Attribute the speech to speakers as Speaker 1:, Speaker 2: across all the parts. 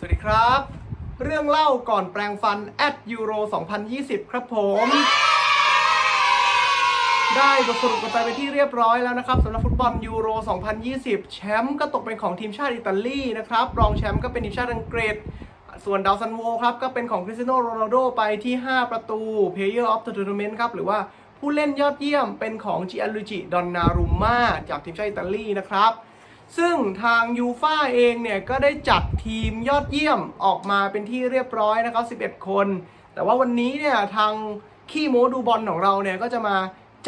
Speaker 1: สวัสดีครับ เรื่องเล่าก่อนแปลงฟัน at Euro 2020 ครับผม ได้บทสรุปกันไปเป็นที่เรียบร้อยแล้วนะครับสำหรับฟุตบอลยูโร 2020 แชมป์ก็ตกเป็นของทีมชาติอิตาลีนะครับ รองแชมป์ก็เป็นทีมชาติอังกฤษ ส่วนดาวซันโวครับ ก็เป็นของคริสเตียโนโรนัลโดไปที่ 5 ประตู Player of the Tournament ครับ หรือว่าผู้เล่นยอดเยี่ยมเป็นของจิอันลูจิดอนนารุมมาจากทีมชาติอิตาลีนะครับ ซึ่งทางยูฟ่าเองเนี่ยก็ได้จัดทีมยอดเยี่ยมออกมาเป็นที่เรียบร้อยนะครับ 11 คน แต่ว่าวันนี้เนี่ยทางขี้โมดูบอลของเราเนี่ยก็จะมา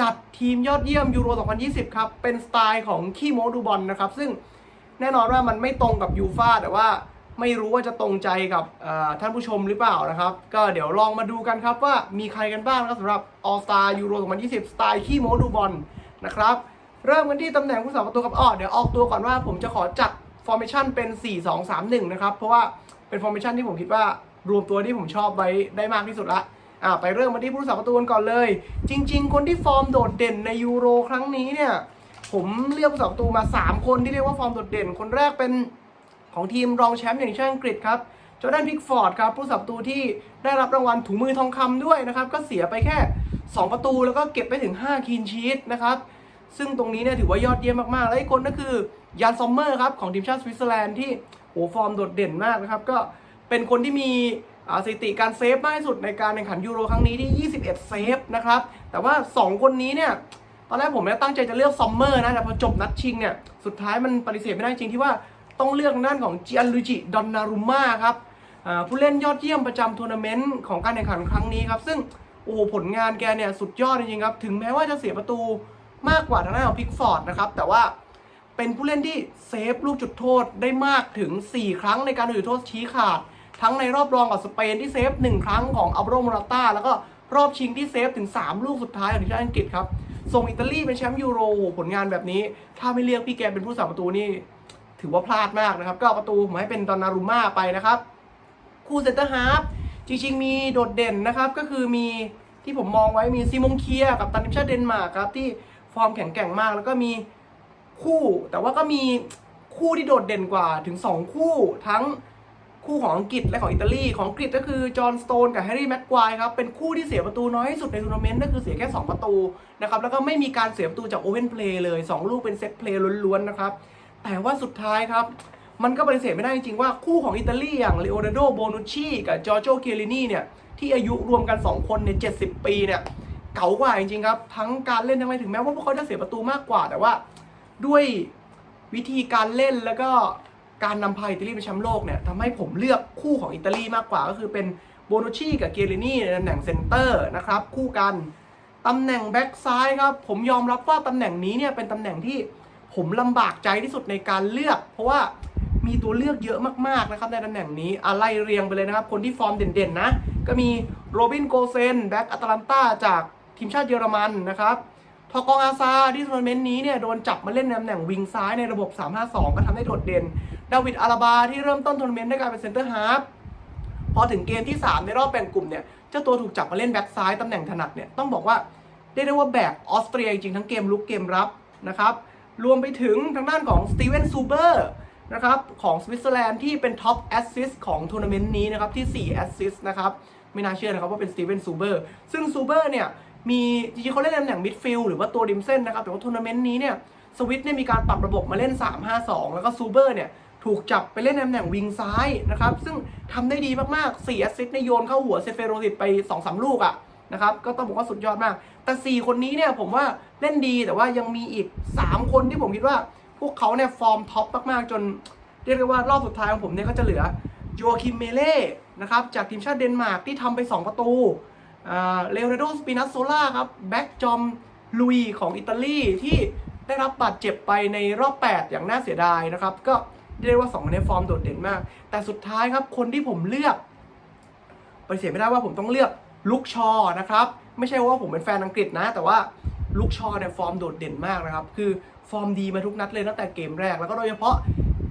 Speaker 1: จัดทีมยอดเยี่ยมยูโร 2020 ครับ เป็นสไตล์ของขี้โมดูบอลนะครับ ซึ่งแน่นอนว่ามันไม่ตรงกับยูฟ่าแต่ว่าไม่รู้ว่าจะตรงใจกับท่านผู้ชมหรือเปล่านะครับ ก็เดี๋ยวลองมาดูกันครับว่ามีใครกันบ้างนะครับสำหรับ All Star Euro 2020 สไตล์ขี้โมดูบอลนะครับ เริ่มกันที่ตำแหน่งผู้สาประตูครับอ้อเดี๋ยวออกตัวก่อนว่าผมจะขอจัดฟอร์เมชันเป็น 4-2-3-1 นะครับ เพราะว่าเป็นฟอร์เมชันที่ผมคิดว่ารวมตัวที่ผมชอบไว้ได้มากที่สุดละอ่าไปเริ่มมาที่ผู้สาประตูกันก่อนเลย จริง ๆ คนที่ฟอร์มโดดเด่นในยูโรครั้งนี้เนี่ยผมเลือกผู้สาประตูมา 3 คนที่เรียกว่าฟอร์มโดดเด่น คนแรกเป็นของทีมรองแชมป์อย่างเช่นอังกฤษครับจอร์แดนพิกฟอร์ดครับผู้สาประตูที่ได้รับรางวัลถุงมือทองคำด้วยนะครับ ก็เสียไปแค่ 2 ประตูแล้วก็เก็บไปถึง 5 คีนชีตนะครับ ซึ่งตรงนี้เนี่ยถือว่ายอดเยี่ยมมากๆ และอีกคนก็คือยานซอมเมอร์ครับของทีมชาติสวิตเซอร์แลนด์ที่โหฟอร์มโดดเด่นมากนะครับก็เป็นคนที่มีอ่าสถิติการเซฟมากที่สุดในการแข่งขันยูโรครั้งนี้ที่ 21 เซฟนะครับแต่ว่า 2 คนนี้เนี่ยตอนแรกผมเนี่ยตั้งใจจะเลือกซอมเมอร์นะแต่พอจบนัดชิงเนี่ยสุดท้ายมันปฏิเสธไม่ได้จริงที่ว่าต้องเลือกด้านของจิอันลูจิดอนนารุมมาครับผู้เล่นยอดเยี่ยมประจำทัวร์นาเมนต์ของการแข่งขันครั้งนี้ครับซึ่งโอ้โหผลงานแกเนี่ยสุดยอดจริงๆครับถึงแม้ว่าจะเสียประตู มากกว่าทางด้านของพิกฟอร์ดนะครับ แต่ว่าเป็นผู้เล่นที่เซฟลูกจุดโทษได้มากถึง 4 ครั้งในการดนจุดโทษชี้ขาด ทั้งในรอบรองกับสเปนที่เซฟ 1 ครั้งของอัลโรโมราต้าแล้วก็รอบชิงที่เซฟถึง 3 ลูกสุดท้ายของทีมชาติอังกฤษครับ ส่งอิตาลีเป็นแชมป์ยูโรผลงานแบบนี้ ถ้าไม่เรียกพี่แกเป็นผู้สาประตูนี่ ถือว่าพลาดมากนะครับ ก็ประตูผมให้เป็นดอนนารุม่าไปนะครับ คู่เซนเตอร์ฮาร์ฟจริงๆมีโดดเด่นนะครับ ก็คือมีที่ผมมองไว้มีซีมงเคียกับตันทีมชาติเดนมาร์กครับที่ ฟอร์มแข็งแกร่งมาก แล้วก็มีคู่แต่ว่าก็มีคู่ที่โดดเด่นกว่าถึง 2 คู่ทั้งคู่ของอังกฤษและของอิตาลีของอังกฤษก็คือจอห์นสโตนกับแฮร์รี่แม็กควายครับเป็นคู่ที่เสียประตูน้อยที่สุดในทัวร์นาเมนต์ก็คือเสียแค่ 2 ประตูนะครับแล้วก็ไม่มีการเสียประตูจากโอเ n นเพลย์เลย 2 ลูกเป็นเซตเพลย์ล้วนๆนะครับแต่ว่าสุดท้ายครับ มันก็ปฏิเสธไม่ได้จริงๆว่าคู่ของอิตาลีอย่างเลโอนาร์โดโบนุชชีกับจอร์โจเคียรินีเนี่ยที่อายุรวมกัน 2 คนใน 70 ปีเนี่ย เก๋ากว่าจริงๆครับ ทั้งการเล่นทั้งอะไรถึงแม้ว่าพวกเขาจะเสียประตูมากกว่า แต่ว่าด้วยวิธีการเล่นแล้วก็การนำพาอิตาลีเป็นแชมป์โลกเนี่ยทำให้ผมเลือกคู่ของอิตาลีมากกว่าก็คือเป็นโบนุชีกับเกเรนี่ในตำแหน่งเซนเตอร์นะครับคู่กันตำแหน่งแบ็กซ้ายครับผมยอมรับว่าตำแหน่งนี้เนี่ยเป็นตำแหน่งที่ผมลำบากใจที่สุดในการเลือก เพราะว่ามีตัวเลือกเยอะมากๆนะครับในตำแหน่งนี้อะไรเรียงไปเลยนะครับ คนที่ฟอร์มเด่นๆนะ ก็มีโรบินโกเซนแบ็กอัตแลนตาจาก ทีมชาติเยอรมันนะครับทอกองอาซาที่ทัวร์นาเมนต์นี้เนี่ยโดนจับมาเล่นในตำแหน่งวิงซ้ายในระบบ 3-5-2 ก็ทำได้โดดเด่น ดาวิดอาราบาที่เริ่มต้นทัวร์นาเมนต์ด้วยการเป็นเซนเตอร์ฮาร์ฟพอถึงเกมที่ 3 ในรอบแบ่งกลุ่มเนี่ยเจ้าตัวถูกจับมาเล่นแบ็กซ้ายตำแหน่งถนัดเนี่ยต้องบอกว่าเรียกได้ว่าแบกออสเตรียจริงทั้งเกมลุกเกมรับนะครับรวมไปถึงทางด้านของสตีเวนซูเบอร์นะครับของสวิตเซอร์แลนด์ที่เป็นท็อปแอสซิสต์ของทัวร์นาเมนต์นี้นะครับที่4แอสซิสต์นะครับไม่น่าเชื่อนะครับว่าเป็นสตีเวนซูเบอร์ซึ่งซูเบอร์เนี่ย มีจริงๆเขาเล่นตำแหน่งมิดฟิลด์หรือว่าตัวริมเส้นนะครับแต่ว่าทัวร์นาเมนต์นี้เนี่ยสวิตเนี่ยมีการปรับระบบมาเล่น 3-5-2 แล้วก็ซูเบอร์เนี่ยถูกจับไปเล่นตำแหน่งวิงซ้ายนะครับซึ่งทำได้ดีมากๆ4แอสซิสต์ในยโยนเข้าหัวเซเฟโรติดไป 2-3 ลูกอะนะครับก็ต้องบอกว่าสุดยอดมาก แต่ 4 คนนี้เนี่ยผมว่าเล่นดีแต่ว่ายังมีอีก 3 คนที่ผมคิดว่า พวกเขาเนี่ยฟอร์มท็อปมากๆ จนเรียกได้ว่ารอบสุดท้ายของผมเนี่ยก็จะเหลือโยคิมเมเล่นะครับจากทีมชาติเดนมาร์กที่ทำไป 2 ประตู เลโอนาร์โดสปินัสโซล่าครับแบ็กจอมลุยของอิตาลีที่ได้รับบาดเจ็บไปในรอบ 8 อย่างน่าเสียดายนะครับ ก็เรียกว่า2คนนี้ฟอร์มโดดเด่นมาก แต่สุดท้ายครับคนที่ผมเลือกปฏิเสธไม่ได้ว่าผมต้องเลือกลุกชอนะครับ ไม่ใช่ว่าผมเป็นแฟนอังกฤษนะ แต่ว่าลุกชอเนี่ยฟอร์มโดดเด่นมากนะครับ คือฟอร์มดีมาทุกนัดเลยตั้งแต่เกมแรก แล้วก็โดยเฉพาะ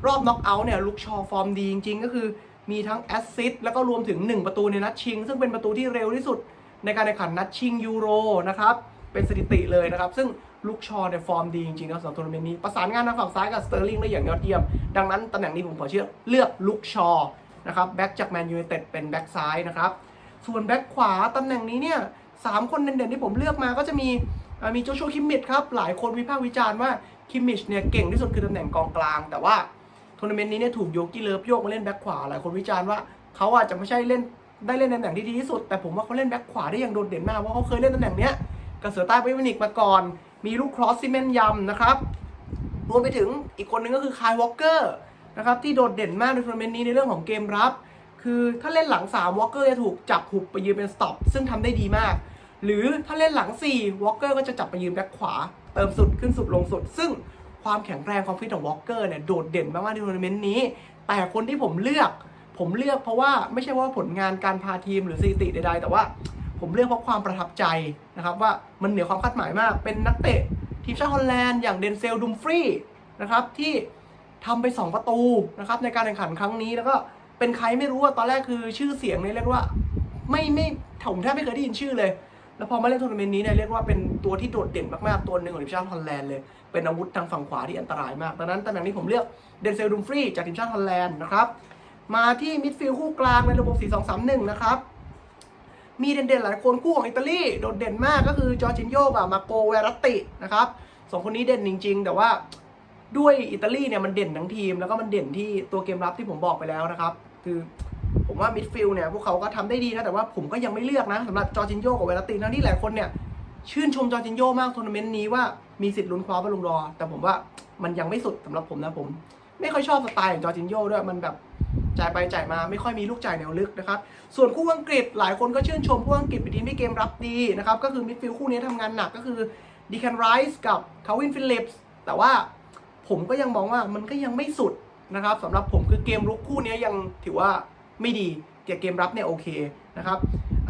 Speaker 1: รอบน็อกเอาท์เนี่ยลุกชอฟอร์มดีจริงๆ ก็คือมีทั้งแอสซิสต์แล้วก็รวมถึง 1 ประตูในนัดชิง ซึ่งเป็นประตูที่เร็วที่สุด ในการแข่งขันนัดชิงยูโรนะครับเป็นสถิติเลยนะครับ ซึ่งลูกชอเนี่ยฟอร์มดีจริงๆนะสำหรับทัวร์นาเมนต์นี้ประสานงานทางฝั่งซ้ายกับสเตอร์ลิงได้อย่างยอดเยี่ยม ดังนั้นตำแหน่งนี้ผมขอเชื่อเลือกลูกชอนะครับแบ็กจากแมนยู i นเต็ดเป็นแบ็กซ้ายนะครับส่วนแบ็กขวาตำแหน่งนี้เนี่ยสามคนเด่นๆที่ผมเลือกมาก็จะมีมีโจชัวคิมมิชครับหลายคนวิพากษ์วิจารณ์ว่าคิมมิชเนี่ยเก่งที่สุดคือตำแหน่งกองกลาง แต่ว่าทัวร์นาเมนต์นี้เนี่ยถูกโยกิเลิฟโยกมาเล่นแบ็กขวาหลายคนวิจารณ์ว่าเขาอาจจะไม่ใช่เล่น ได้เล่นในตำแหน่งที่ดีที่สุด แต่ผมว่าเขาเล่นแบ็กขวาได้อย่างโดดเด่นมากเพราะเขาเคยเล่นตำแหน่งเนี้ยกับเสือใต้ไบวนิกมาก่อน มีลูกครอสซิเมนยำนะครับรวมไปถึงอีกคนนึงก็คือคายวอลเกอร์นะครับที่โดดเด่นมากในทัวร์นาเมนต์นี้ในเรื่องของเกมรับ คือถ้าเล่นหลัง3วอลเกอร์จะถูกจับหุบไปยืนเป็นสต็อปซึ่งทำได้ดีมาก หรือถ้าเล่นหลัง4วอลเกอร์ก็จะจับไปยืนแบ็คขวา เติมสุดขึ้นสุดลงสุด ซึ่งความแข็งแรงความฟิตของวอลเกอร์เนี่ยโดดเด่นมากๆในทัวร์นาเมนต์นี้ แต่คนที่ผมเลือก ผมเลือกเพราะว่าไม่ใช่ว่าผลงานการพาทีมหรือสถิติใดๆ แต่ว่าผมเลือกเพราะความประทับใจนะครับว่ามันเหนือความคาดหมายมาก เป็นนักเตะทีมชาติฮอลแลนด์อย่างเดนเซลดุมฟรีนะครับที่ทำไป 2 ประตูนะครับในการแข่งขันครั้งนี้แล้วก็เป็นใครไม่รู้ว่าตอนแรกคือชื่อเสียงเนี่ยเรียกว่าไม่ไม่ผมแทบไม่เคยได้ยินชื่อเลย แล้วพอมาเล่นทัวร์นาเมนต์นี้เนี่ยเรียกว่าเป็นตัวที่โดดเด่นมากๆตัวหนึ่งของทีมชาติฮอลแลนด์เลยเป็นอาวุธทางฝั่งขวาที่อันตรายมากดังนั้นตำแหน่งนี้ผมเลือกเดนเซลดุมฟรีจากทีมชาติฮอลแลนด์นะครับ มาที่มิดฟิลด์คู่กลางในระบบ 4-2-3-1 นะครับ มีเด่นๆ หลายคนคู่ของอิตาลีโดดเด่นมากก็คือจอร์จินโยกับมาโกเวรัตตินะครับสองคนนี้เด่นจริง ๆ แต่ว่าด้วยอิตาลีเนี่ยมันเด่นทั้งทีม แล้วก็มันเด่นที่ตัวเกมรับที่ผมบอกไปแล้วนะครับ คือผมว่ามิดฟิลด์เนี่ยพวกเขาก็ทำได้ดีนะแต่ว่าผมก็ยังไม่เลือกนะสำหรับจอร์จินโยกับเวรัตติทั้งที่หลายคนเนี่ยชื่นชมจอร์จินโยมากทัวร์นาเมนต์นี้ว่ามีสิทธิ์ลุ้นคว้าบอลลูนดอแต่ผมว่ามันยังไม่สุดสำหรับผมนะผม ไม่ค่อยชอบสไตล์ของจอร์จินโยด้วยมันแบบ จ่ายไปจ่ายมาไม่ค่อยมีลูกจ่ายแนวลึกนะครับ ส่วนคู่อังกฤษหลายคนก็ชื่นชมคู่อังกฤษเป็นทีมที่เกมรับดีนะครับ ก็คือมิดฟิลด์คู่นี้ทำงานหนักก็คือดีแคนไรส์กับคาวินฟิลิปส์แต่ว่าผมก็ยังมองว่ามันก็ยังไม่สุดนะครับสำหรับผมคือเกมรุกคู่นี้ยังถือว่าไม่ดีแต่เกมรับเนี่ยโอเคนะครับ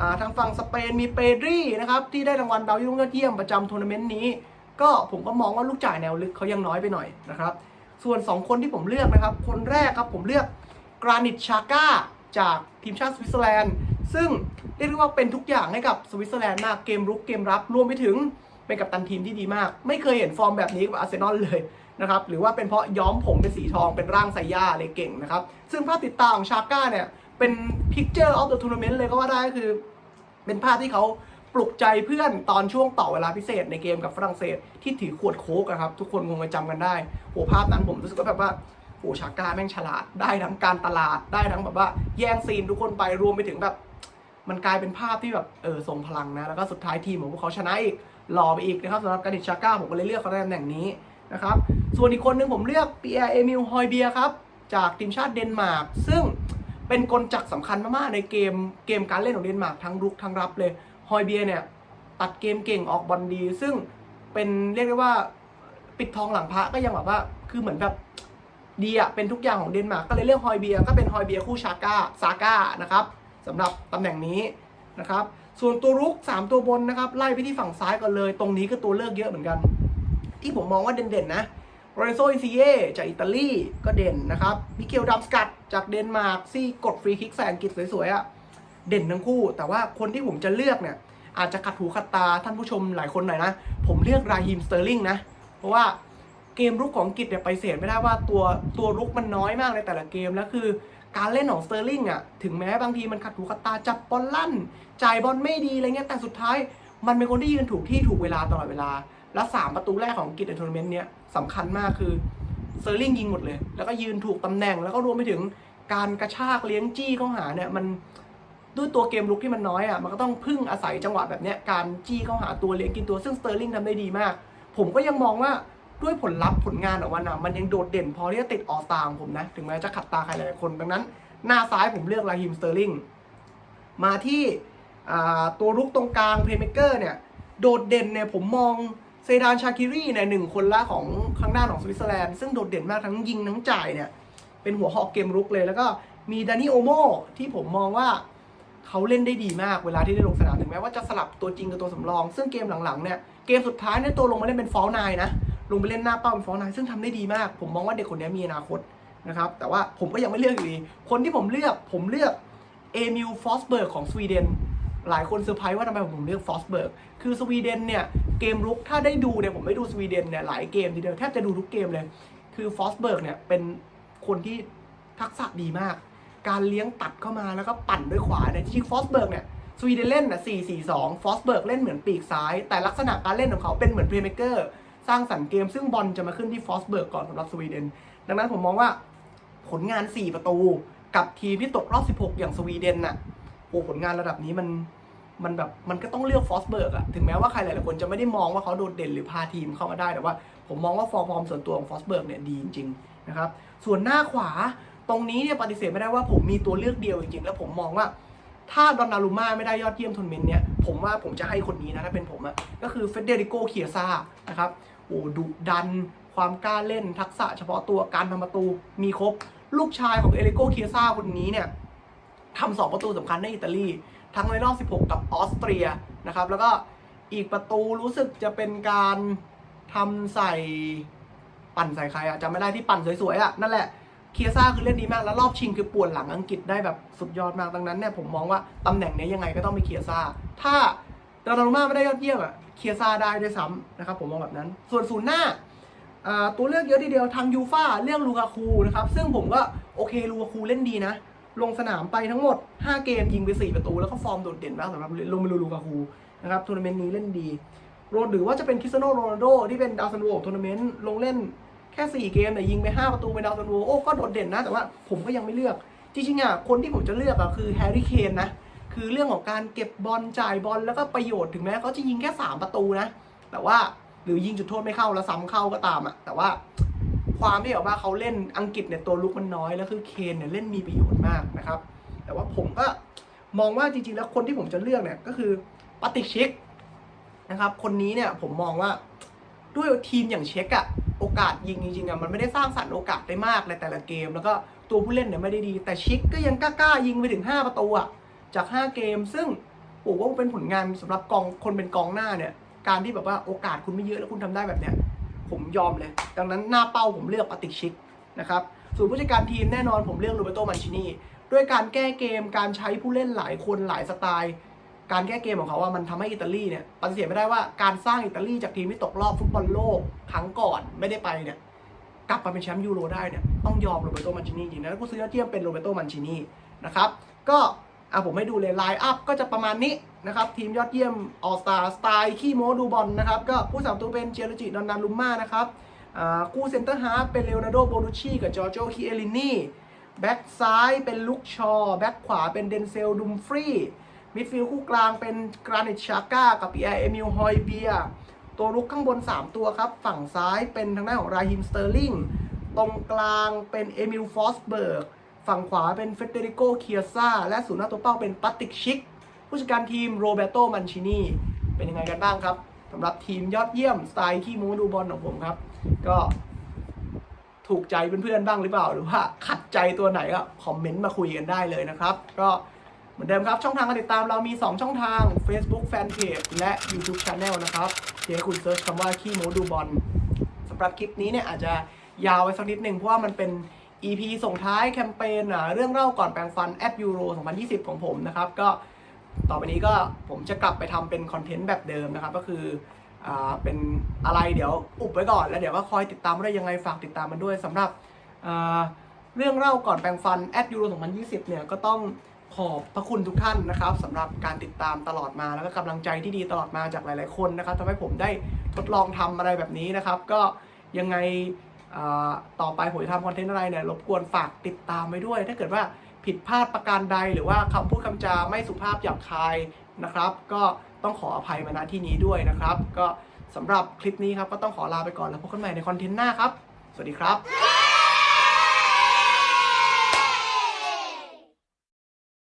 Speaker 1: าทางฝั่งสเปนมีเปดรี่นะครับที่ได้รางวัลดาวรุ่งยอดเยี่ยมประจำทัวร์นาเมนต์นี้ ก็ผมก็มองว่าลูกจ่ายแนวลึกเขายังน้อยไปหน่อยนะครับ ส่วน 2 คนที่ผมเลือกนะครับ คนแรกครับผมเลือก กรานิตชาก้าจากทีมชาติสวิตเซอร์แลนด์ ซึ่งเรียกได้ว่าเป็นทุกอย่างให้กับสวิตเซอร์แลนด์มาก เกมรุกเกมรับ รวมไปถึงเป็นกัปตันทีมที่ดีมาก ไม่เคยเห็นฟอร์มแบบนี้กับอาร์เซนอลเลยนะครับ หรือว่าเป็นเพราะย้อมผมเป็นสีทองเป็นร่างไซย่าเลยเก่งนะครับ ซึ่งภาพติดตาของชาก้าเนี่ย เป็น picture of the tournament เมนต์เลยก็ว่าได้คือ เป็นภาพที่เขาปลุกใจเพื่อนตอนช่วงต่อเวลาพิเศษในเกมกับฝรั่งเศสที่ถือขวดโค้กอะครับ ทุกคนคงจะจำกันได้โหภาพนั้นผมรู้สึกว่าแบบว่า โหชาก้าแม่งฉลาด ได้ทั้งการตลาดได้ทั้งแบบว่า แย่งซีนทุกคนไปรวมไปถึงแบบ มันกลายเป็นภาพที่แบบเออทรงพลังนะ แล้วก็สุดท้ายทีมของพวกเขาชนะอีกหล่อไปอีกนะครับสำหรับการดิชาก้าผมก็เลยเลือกเขาในตำแหน่งนี้นะครับ ส่วนอีกคนหนึงผมเลือกเปีแอร์เอมิลฮอยเบียครับจากทีมชาติเดนมาร์กซึ่งเป็นกลจักสำคัญมากๆในเกมเกมการเล่นของเดนมาร์กทั้งรุกทั้งรับเลยฮอยเบียเนี่ยตัดเกมเก่งออกบอลดี ซึ่งเป็นเรียกได้ว่าปิดทองหลังพระก็ยังแบบว่าคือเหมือนแบบ ดีอะเป็นทุกอย่างของเดนมาร์กก็เลยเลือกฮอยเบียก็เป็นฮอยเบียคู่ชาก้าซาก้านะครับสำหรับตำแหน่งนี้นะครับส่วนตัวรุก 3 ตัวบนนะครับไล่ไปที่ฝั่งซ้ายก่อนเลย ตรงนี้ก็ตัวเลือกเยอะเหมือนกัน ที่ผมมองว่าเด่นๆนะโรเรโซอินซิเยจากอิตาลีก็เด่นนะครับมิเกลดัมสกัดจากเดนมาร์กซี่กดฟรีคิกใส่อังกฤษสวยๆอะเด่นทั้งคู่ แต่ว่าคนที่ผมจะเลือกเนี่ยอาจจะขัดหูขัดตาท่านผู้ชมหลายคนหน่อยนะ ผมเลือกราฮิมสเตอร์ลิงนะ เพราะว่า เกมรุกของอังกฤษเนี่ยไปเสียไม่ได้ว่าตัวตัวรุกมันน้อยมากในแต่ละเกมแล้วคือการเล่นของสเตอร์ลิงอะถึงแม้บางทีมันขัดหูขัดตาจับบอลลั่น จ่ายบอลไม่ดีอะไรเงี้ยแต่สุดท้าย มันเป็นคนที่ยืนถูกที่ถูกเวลาตลอดเวลา และสามประตูแรกของอังกฤษในทัวร์นาเมนต์เนี้ยสำคัญมากคือสเตอร์ลิงยิงหมดเลย แล้วก็ยืนถูกตำแหน่ง แล้วก็รวมไปถึงการกระชากเลี้ยงจี้เข้าหาเนี่ยมันด้วยตัวเกมลุกที่มันน้อยอะมันก็ต้องพึ่งอาศัยจังหวะแบบเนี้ยการจี้เข้าหาตัวเลี้ยงกินตัวซึ่งสเตอร์ลิงทำได้ดีมาก ผมก็ยังมองว่า ด้วยผลลัพธ์ผลงานของมันอะมันยังโดดเด่นพอที่จะติดออสตาของผมนะ ถึงแม้จะขัดตาใครหลายคน ดังนั้น หน้าซ้ายผมเลือกลาฮิมสเตอร์ลิงมาที่ตัวรุกตรงกลางเพลย์เมเกอร์เนี่ย โดดเด่นเนี่ยผมมองเซดานชาคิรีเนี่ยหนึ่งคนละของข้างหน้าของสวิตเซอร์แลนด์ซึ่งโดดเด่นมากทั้งยิงทั้งจ่ายเนี่ยเป็นหัวหอกเกมรุกเลยแล้วก็มีดานิโอโมที่ผมมองว่าเขาเล่นได้ดีมากเวลาที่ได้ลงสนามถึงแม้ว่าจะสลับตัวจริงกับตัวสำรอง ซึ่งเกมหลังๆเนี่ยเกมสุดท้ายเนี่ยตัวลงมาเล่นเป็นฟอลนายนะ ลงไปเล่นหน้าเป้าเป็นฟอลนายซึ่งทำได้ดีมาก ผมมองว่าเด็กคนนี้มีอนาคตนะครับแต่ว่าผมก็ยังไม่เลือกอยู่ดี คนที่ผมเลือกผมเลือกเอมิลฟอสเบิร์กของสวีเดนหลายคนเซอร์ไพรส์ว่าทำไมผมเลือกฟอสเบิร์กคือสวีเดนเนี่ย เกมรุกถ้าได้ดูเนี่ย ผมไม่ดูสวีเดนเนี่ย หลายเกมทีเดียว แทบจะดูทุกเกมเลย คือฟอสเบิร์กเนี่ย เป็นคนที่ทักษะดีมาก การเลี้ยงตัดเข้ามาแล้วก็ปั่นด้วยขวาเนี่ยจริงฟอสเบิร์กเนี่ย สวีเดนเล่นนะ4-4-2ฟอสเบิร์กเล่นเหมือนปีกซ้าย แต่ลักษณะการเล่นของเขาเป็นเหมือนเพลย์เม k เกอร์ สร้างสรรค์เกม ซึ่งบอลจะมาขึ้นที่ฟอสเบิร์กก่อนสำหรับสวีเดน ดังนั้นผมมองว่าผลงาน 4 ประตูกับทีมที่ตกรอบ 16 อย่างสวีเดนน่ะโอ้ผลงานระดับนี้มันมันแบบมันก็ต้องเลือกฟอสเบิร์กอะถึงแม้ว่าใครหลายๆคนจะไม่ได้มองว่าเขาโดดเด่นหรือพาทีมเข้ามาได้แต่ว่า ผมมองว่าฟอร์มส่วนตัวของฟอสเบิร์กเนี่ยดีจริงๆนะครับส่วนหน้าขวาตรงนี้เนี่ยปฏิเสธไม่ได้ว่าผมมีตัวเลือกเดียวจริงๆ แล้วผมมองว่า ถ้าดอนนารุม่าไม่ได้ยอดเยี่ยมทัวร์นเมนต์เนี่ยผมว่าผมจะให้คนนี้นะถ้าเป็นผมอะก็คือเฟเดริโกเคียซานะครับ โอ้ดุดัน ความกล้าเล่นทักษะเฉพาะตัวการทำประตูมีครบ ลูกชายของเอริโกเคียซาคนนี้เนี่ยทำสองประตูสำคัญในอิตาลี ทั้งในรอบ 16 กับออสเตรียนะครับ แล้วก็อีกประตูรู้สึกจะเป็นการทำใส่ปั่นใส่ใครอะจำไม่ได้ที่ปั่นสวยๆอะนั่นแหละเคียซ่าคือเล่นดีมากแล้วรอบชิงคือป่วนหลังอังกฤษได้แบบสุดยอดมากดังนั้นเนี่ยผมมองว่าตำแหน่งนี้ยยังไงก็ต้องมีเคียซ่าถ้า ดานารุม่าไม่ได้ยอดเยี่ยมอะเคียซ่าได้ด้วยซ้ำนะครับผมมองแบบนั้น ส่วนศูนย์หน้าตัวเลือกเยอะทีเดียวทางยูฟ่าเลือกลูกาคูนะครับซึ่งผมก็โอเคลูกาคูเล่นดีนะ ลงสนามไปทั้งหมด 5 เกมยิงไป 4 ประตู แล้วก็ฟอร์มโดดเด่นมากสำหรับลงมาลูลูกาคูนะครับทัวร์นาเมนต์นี้เล่นดีรวมหรือว่าจะเป็นคริสเตียโนโรนัลโดที่เป็นดาวซันโวทัวร์นาเมนต์ลงเล่นแค่ 4 เกมแต่ยิงไป 5 ประตูเป็นดาวซันโวโอ้ก็โดดเด่นนะ แต่ว่าผมก็ยังไม่เลือก จริงๆอะคนที่ผมจะเลือกอะคือแฮร์รี่เคนนะ คือเรื่องของการเก็บบอลจ่ายบอลแล้วก็ประโยชน์ถึงแม้เขาจะยิงแค่ 3 ประตูนะ แต่ว่าหรือยิงจุดโทษไม่เข้าแล้วซ้ำเข้าก็ตามอะแต่ว่าความที่แบบว่าเขาเล่นอังกฤษเนี่ยตัวลุกมันน้อยแล้วคือเคนเนี่ยเล่นมีประโยชน์มากนะครับ แต่ว่าผมก็มองว่าจริงๆแล้วคนที่ผมจะเลือกเนี่ยก็คือปาติชิกนะครับคนนี้เนี่ยผมมองว่าด้วยทีมอย่างเช็กอะโอกาสยิงจริงๆอะมันไม่ได้สร้างสรรค์โอกาสได้มากในแต่ละเกม แล้วก็ตัวผู้เล่นเนี่ยไม่ได้ดี แต่ชิกก็ยังกล้าๆยิงไปถึง 5 ประตูอะ จาก 5 เกม ซึ่งผมว่าเป็นผลงานสำหรับกองคนเป็นกองหน้าเนี่ย การที่แบบว่าโอกาสคุณไม่เยอะแล้วคุณทำได้แบบเนี้ยผมยอมเลย ดังนั้นหน้าเป้าผมเลือกปาติชิกนะครับส่วนผู้จัดการทีมแน่นอนผมเลือกโรเบโตมันชินีด้วยการแก้เกมการใช้ผู้เล่นหลายคนหลายสไตล์ การแก้เกมของเขาว่ามันทำให้อิตาลีเนี่ยปฏิเสธไม่ได้ว่าการสร้างอิตาลีจากทีมที่ตกรอบฟุตบอลโลกครั้งก่อนไม่ได้ไปเนี่ยกลับมาเป็นแชมป์ยูโรได้เนี่ยต้องยอมโรเบโตมันชินีจริงนะแล้วผู้ซื้อยอดเยี่ยมเป็นโรเบโตมันชินีนะครับก็ อะผมให้ดูเลยไลน์อัพก็จะประมาณนี้นะครับ ทีมยอดเยี่ยมออสตาสไตล์ขี้โม้ดูบอลนะครับ ก็ผู้สามตัวเป็นเจลจิดอนนารุมมานะครับอ่าคู่เซนเตอร์ฮาร์ฟเป็นเลโอนาร์โดโบนุชชีกับจอร์โจคิเอลินีแบ็กซ้ายเป็นลุกชอแบ็กขวาเป็นเดนเซลดุมฟรีมิดฟิลด์คู่กลางเป็นกรานิตชาก้ากับปีแอร์เอมิลฮอยเบียตัวลุกข้างบน 3 ตัวครับ ฝั่งซ้ายเป็นทางด้านของราฮิมสเตอร์ลิงตรงกลางเป็นเอมิลฟอสเบิร์ก ฝั่งขวาเป็นเฟเดริโกเคียซ่าและศูนย์หน้าตัวเป้าเป็นปัตติกชิก ผู้จัดการทีมโรเบโตมันชินีเป็นยังไงกันบ้างครับสำหรับทีมยอดเยี่ยมสไตล์ขี้โม้ดูบอลของผมครับ ก็ถูกใจเพื่อนๆบ้างหรือเปล่า หรือว่าขัดใจตัวไหนก็คอมเมนต์มาคุยกันได้เลยนะครับ ก็เหมือนเดิมครับ ช่องทางการติดตามเรามี 2 ช่องทาง Facebook Fanpage และ YouTube Channel นะครับเพียงคุณเซิร์ชคำว่าขี้โมดูบอลสำหรับคลิปนี้เนี่ยอาจจะยาวไว้สักนิดหนึ่งเพราะว่ามันเป็น EP ส่งท้ายแคมเปญอะเรื่องเล่าก่อนแปลงฟันแอปยูโร 2020 ของผมนะครับ ก็ต่อไปนี้ก็ผมจะกลับไปทำเป็นคอนเทนต์แบบเดิมนะครับ ก็คืออ่าเป็นอะไรเดี๋ยวอุบไว้ก่อน แล้วเดี๋ยวก็คอยติดตามได้ยังไงฝากติดตามมันด้วยสำหรับอ่าเรื่องเล่าก่อนแปลงฟันแอปยูโร 2020 เนี่ยก็ต้องขอบพระคุณทุกท่านนะครับสำหรับการติดตามตลอดมาแล้วก็กำลังใจที่ดีตลอดมาจากหลาย ๆ คนนะครับทำให้ผมได้ทดลองทำอะไรแบบนี้นะครับ ก็ยังไง ต่อไปผมจะทำคอนเทนต์อะไรเนี่ยรบกวนฝากติดตามไว้ด้วย ถ้าเกิดว่าผิดพลาดประการใดหรือว่าคำพูดคำจาไม่สุภาพหยาบคายนะครับ ก็ต้องขออภัยมาณที่นี้ด้วยนะครับ ก็สำหรับคลิปนี้ครับก็ต้องขอลาไปก่อนแล้วพบกันใหม่ในคอนเทนต์หน้าครับ สวัสดีครับ